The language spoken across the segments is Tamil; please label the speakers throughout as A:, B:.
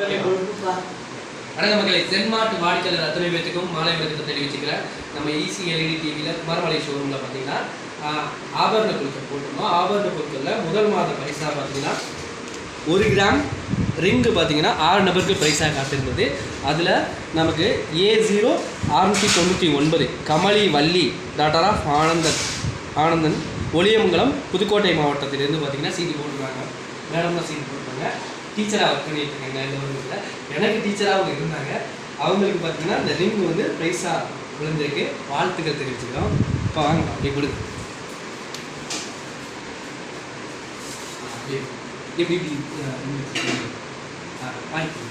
A: வணக்கம் மக்களை. தென்மாட்டு வாடிக்கையாளர் அத்தனை பேத்துக்கும் மாலை வணக்கத்தை தெரிவிச்சுக்கிறேன். நம்ம ஈசி எல்இடி டிவியில் குமாரமலை ஷோரூமில் பார்த்தீங்கன்னா ஆபரண பொருட்கள் போட்டிருந்தோம். ஆபரண பொருட்களில் முதல் மாத பரிசாக பார்த்தீங்கன்னா ஒரு கிராம் ரிங்கு பார்த்தீங்கன்னா ஆறு நபருக்கு பரிசாக காத்திருந்தது. அதில் நமக்கு ஏ ஜீரோ அறுநூற்றி தொண்ணூற்றி ஒன்பது கமலி வள்ளி டாக்டர் ஆஃப் ஆனந்தன் ஆனந்தன் ஒளியமங்கலம் புதுக்கோட்டை மாவட்டத்திலேருந்து பார்த்தீங்கன்னா சீட்டு போட்டிருக்காங்க. மேடம் தான் சீட்டு போட்டிருக்காங்க? டீச்சராக ஒர்க் பண்ணிட்டு இருக்காங்க இந்த வருடத்தில் எனக்கு டீச்சராக அவங்க இருந்தாங்க. அவங்களுக்கு பார்த்தீங்கன்னா இந்த ரிங் வந்து ப்ரைஸாக விழுந்திருக்கு. வாழ்த்துக்கள் தெரிவிச்சுக்கிறோம். இப்போ வாங்க அப்படி கொடுங்க. இப்படி ஆ, இப்படி. ஆ, வாங்கிக்கோங்க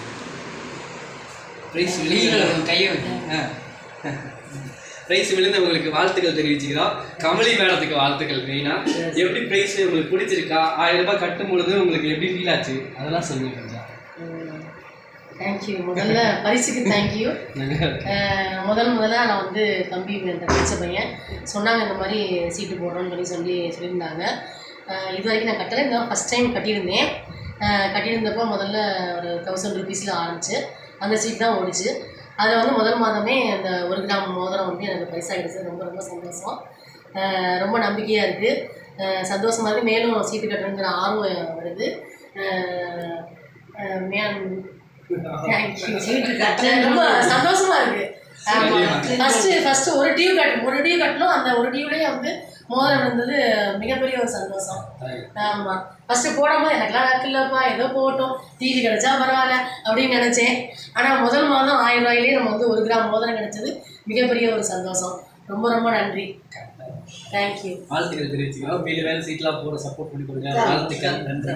A: ப்ரைஸ் விழுந்து விழுந்தவங்களுக்கு வாழ்த்துக்கள் தெரிவிச்சுக்கிறோம். கமலி மேடத்துக்கு வாழ்த்துக்கள் மெயினாக எப்படி ப்ரைஸ் உங்களுக்கு பிடிச்சிருக்கா? ஆயிரம் ரூபாய் கட்டும் பொழுது உங்களுக்கு எப்படி ஃபீல் ஆச்சு? அதெல்லாம் சொல்லுங்க கொஞ்சம்.
B: தேங்க்யூ முதல்ல பரிசுக்கு தேங்க்யூ முதல் முதல்ல நான் வந்து தம்பி இந்த படித்த பையன் சொன்னாங்க இந்த மாதிரி சீட்டு போடுறோன்னு சொல்லி சொல்லி சொல்லியிருந்தாங்க. இது வரைக்கும் நான் கட்டலை. இந்த ஃபஸ்ட் டைம் கட்டியிருந்தேன். கட்டியிருந்தப்போ முதல்ல ஒரு தௌசண்ட் ருபீஸில் ஆரம்பிச்சு அந்த சீட் தான் ஓடிச்சு. அதில் வந்து முதல் மாதமே அந்த ஒரு கிராம் மோதிரம் வந்து எனக்கு பைசா கிடைச்சது ரொம்ப ரொம்ப சந்தோஷம். ரொம்ப நம்பிக்கையாக இருக்குது சந்தோஷமாக இருக்குது மேலும் சீட்டு கட்டுறதுங்கிற ஆர்வம் வருது. மே- ரொம்ப சந்தோஷமா இருக்கு. ஃபர்ஸ்ட் ஃபர்ஸ்ட் ஒரு டியூ கட்டணும் ஒரு டியூ கட்டணும் அந்த ஒரு டியூலேயே வந்து மோதிரம் இருந்தது மிகப்பெரிய ஒரு சந்தோஷம். ஆமா. ஃபர்ஸ்ட் போடும்போது எனக்குலாம் இல்லைப்பா ஏதோ போகட்டும் டிவி கிடைச்சா பரவாயில்ல அப்படின்னு நினைச்சேன். ஆனா முதல் மாதம் ஆயிரம் ரூபாயிலேயே நம்ம வந்து ஒரு கிராம் மோதிரம் கிடைச்சது மிகப்பெரிய ஒரு சந்தோஷம். ரொம்ப ரொம்ப நன்றி. தேங்க்யூ
A: வாழ்த்துக்கள் தெரிவிச்சுக்கிறோம். வீடு வேலை சீட்லாம் போட சப்போர்ட் பண்ணி கொடுங்க. வாழ்த்துக்கள். நன்றி.